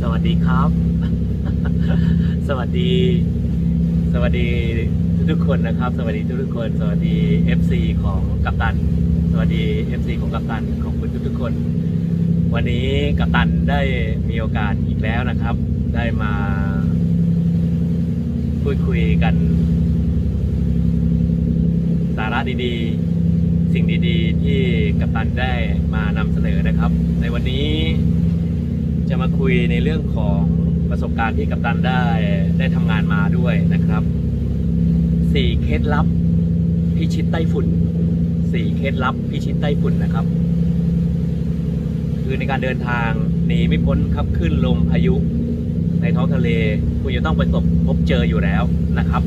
สวัสดีครับ สวัสดี สวัสดีทุกๆคนนะครับ สวัสดีทุกๆคน สวัสดี FC ของกัปตัน สวัสดี FC ของกัปตันของคุณทุกๆคน วันนี้กัปตันได้มีโอกาสอีกแล้วนะครับ ได้มาพูดคุยกัน สาระดีๆ สิ่งดีๆ ที่กัปตันได้มานำเสนอนะครับ ในวันนี้ จะมาคุยในเรื่องของประสบการณ์ที่กัปตันได้ได้ทำงานมาด้วยนะครับสี่เคล็ดลับพิชิตไต้ฝุ่นสี่เคล็ดลับพิชิตไต้ฝุ่นนะครับ คือในการเดินทางหนีไม่พ้นครับขึ้นลมพายุ ในท้องทะเล คุณจะต้องไปตบพบเจออยู่แล้วนะครับ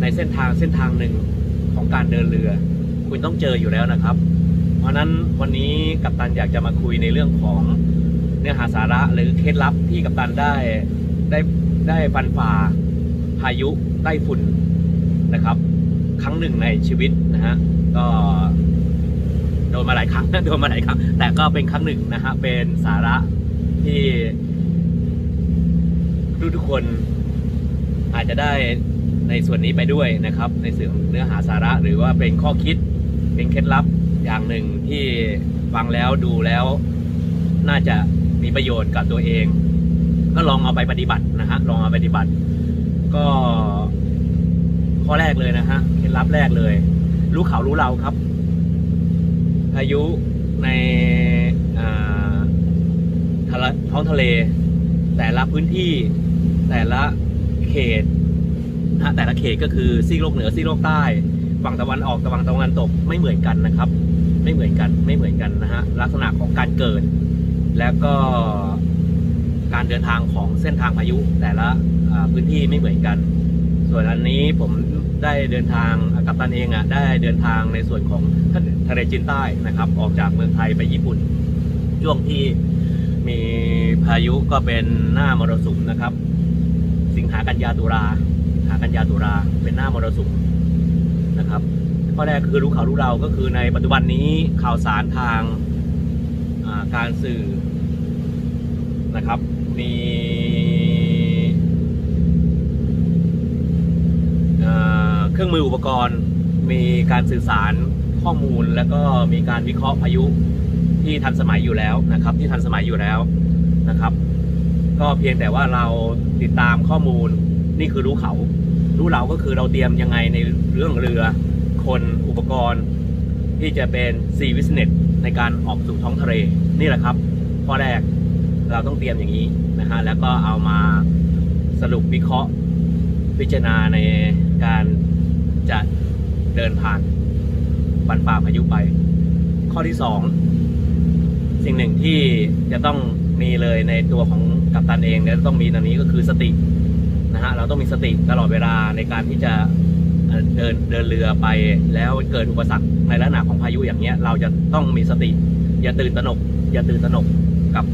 ในเส้นทางเส้นทางหนึ่งของการเดินเรือ คุณต้องเจออยู่แล้วนะครับ เพราะนั้นวันนี้กัปตันอยากจะมาคุยในเรื่องของเนื้อหาสาระหรือเคล็ดลับที่กัปตันได้ได้ได้ฟันฝ่าพายุไต้ฝุ่นนะครับ ครั้งหนึ่งในชีวิตนะฮะก็โดนมาหลายครั้งโดนมาหลายครั้งแต่ก็เป็นครั้งหนึ่งนะฮะเป็นสาระที่ทุกทุกคนอาจจะได้ในส่วนนี้ไปด้วยนะครับ ในส่วนเนื้อหาสาระหรือว่าเป็นข้อคิดเป็นเคล็ดลับ อย่างหนึ่งที่ฟังแล้วดูแล้ว น่าจะมีประโยชน์กับตัวเอง ก็ลองเอาไปปฏิบัตินะฮะลองเอาไปปฏิบัติ ก็ข้อแรกเลยนะฮะเคล็ดลับแรกเลย รู้เขารู้เราครับพายุในท้องทะเล แต่ละพื้นที่แต่ละเขตนะแต่ละเขตก็คือซีกโลกเหนือซีกโลกใต้ฝั่งตะวันออกตะวันตะวันตกไม่เหมือนกันนะครับ ไม่เหมือนกันไม่เหมือนกันนะฮะลักษณะของการเกิด แล้วก็การเดินทางของเส้นทางพายุ แต่ละพื้นที่ไม่เหมือนกัน ส่วนอันนี้ผมได้เดินทางกับตันเองอะได้เดินทางในส่วนของทะเลจีนใต้นะครับ ออกจากเมืองไทยไปญี่ปุ่น ช่วงที่มีพายุก็เป็นหน้ามรสุมนะครับ สิงหากันยาตุลาสิงหากันยาตุลาเป็นหน้ามรสุมนะครับ ข้อแรกคือรู้ข่าวรู้เราก็คือในปัจจุบันนี้ข่าวสารทางาการสื่อนะครับ มีเครื่องมืออุปกรณ์ มีการสื่อสารข้อมูลแล้วก็มีการวิเคราะห์พายุที่ทันสมัยอยู่แล้วนะครับ ที่ทันสมัยอยู่แล้วนะครับ ก็เพียงแต่ว่าเราติดตามข้อมูลนี่คือรู้เขา รู้เราก็คือเราเตรียมยังไงในเรื่องเรือ คนอุปกรณ์ที่จะเป็นซีวิสเน็ตในการออกสู่ท้องทะเลนี่แหละครับ ข้อแรกเราต้องเตรียมอย่างนี้นะฮะแล้วก็เอามาสรุปวิเคราะห์พิจารณาในการจะเดินผ่านฟันฝ่าพายุไป ข้อที่สองสิ่งหนึ่งที่จะต้องมีเลยในตัวของกัปตันเองเนี่ยต้องมีตรงนี้ก็คือสตินะฮะเราต้องมีสติตลอดเวลาในการที่จะ เดินเดินเรือไปแล้วเกิดอุปสรรคในลักษณะของพายุอย่างเงี้ย เราจะต้องมีสติ อย่าตื่นตระหนก อย่าตื่นตระหนกกับ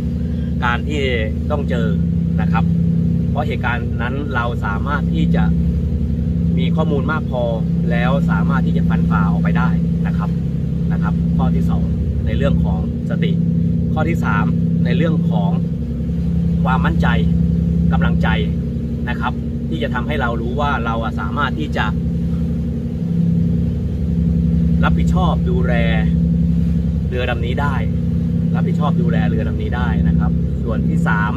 การที่ต้องเจอนะครับ เพราะเหตุการณ์นั้นเราสามารถที่จะมีข้อมูลมากพอแล้วสามารถที่จะฟันฝ่าออกไปได้นะครับนะครับ ข้อที่สองในเรื่องของสติ ข้อที่สามในเรื่องของความมั่นใจกำลังใจนะครับ ที่จะทำให้เรารู้ว่าเราสามารถที่จะ รับผิดชอบดูแลเรือลำนี้ได้ รับผิดชอบดูแลเรือลำนี้ได้นะครับ ส่วนที่สาม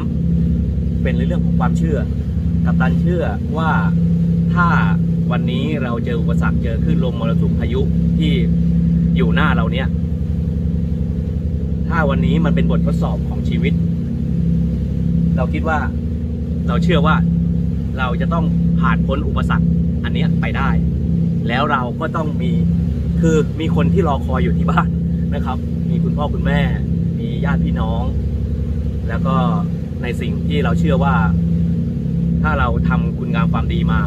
เป็นเรื่องของความเชื่อ กัปตันเชื่อว่าถ้าวันนี้เราเจออุปสรรคเจอคลื่นลมมรสุมพายุที่อยู่หน้าเราเนี่ย ถ้าวันนี้มันเป็นบททดสอบของชีวิต เราคิดว่าเราเชื่อว่าเราจะต้องผ่านพ้นอุปสรรคอันนี้ไปได้ แล้วเราก็ต้องมี คือมีคนที่รอคอยอยู่ที่บ้านนะครับ มีคุณพ่อคุณแม่ มีญาติพี่น้อง แล้วก็ในสิ่งที่เราเชื่อว่า ถ้าเราทำคุณงามความดีมา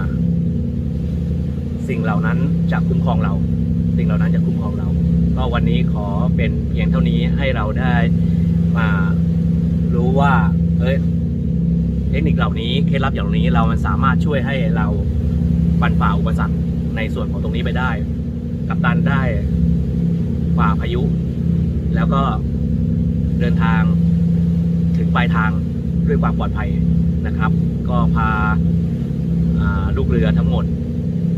สิ่งเหล่านั้นจะคุ้มครองเรา สิ่งเหล่านั้นจะคุ้มครองเรา ก็วันนี้ขอเป็นเพียงเท่านี้ให้เราได้มารู้ว่าเอ้ยเทคนิคเหล่านี้เคล็ดลับอย่างนี้เรามันสามารถช่วยให้เราบรรฝ่าอุปสรรคในส่วนของตรงนี้ไปได้ กับตันได้ฝ่าพายุ แล้วก็เดินทางถึงปลายทางด้วยความปลอดภัยนะครับ ก็พาาลูกเรือทั้งหมด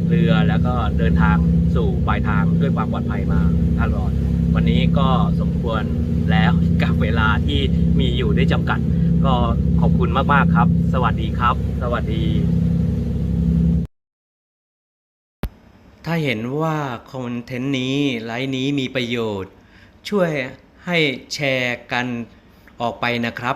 เรือแล้วก็เดินทางสู่ปลายทางด้วยความปลอดภัยมาตลอด วันนี้ก็สมควรแล้วกับเวลาที่มีอยู่ได้จำกัด ก็ขอบคุณมาก ๆ ครับ สวัสดีครับ สวัสดี ถ้าเห็นว่าคอนเทนต์นี้ไลฟ์นี้มีประโยชน์ ช่วยให้แชร์กันออกไปนะครับ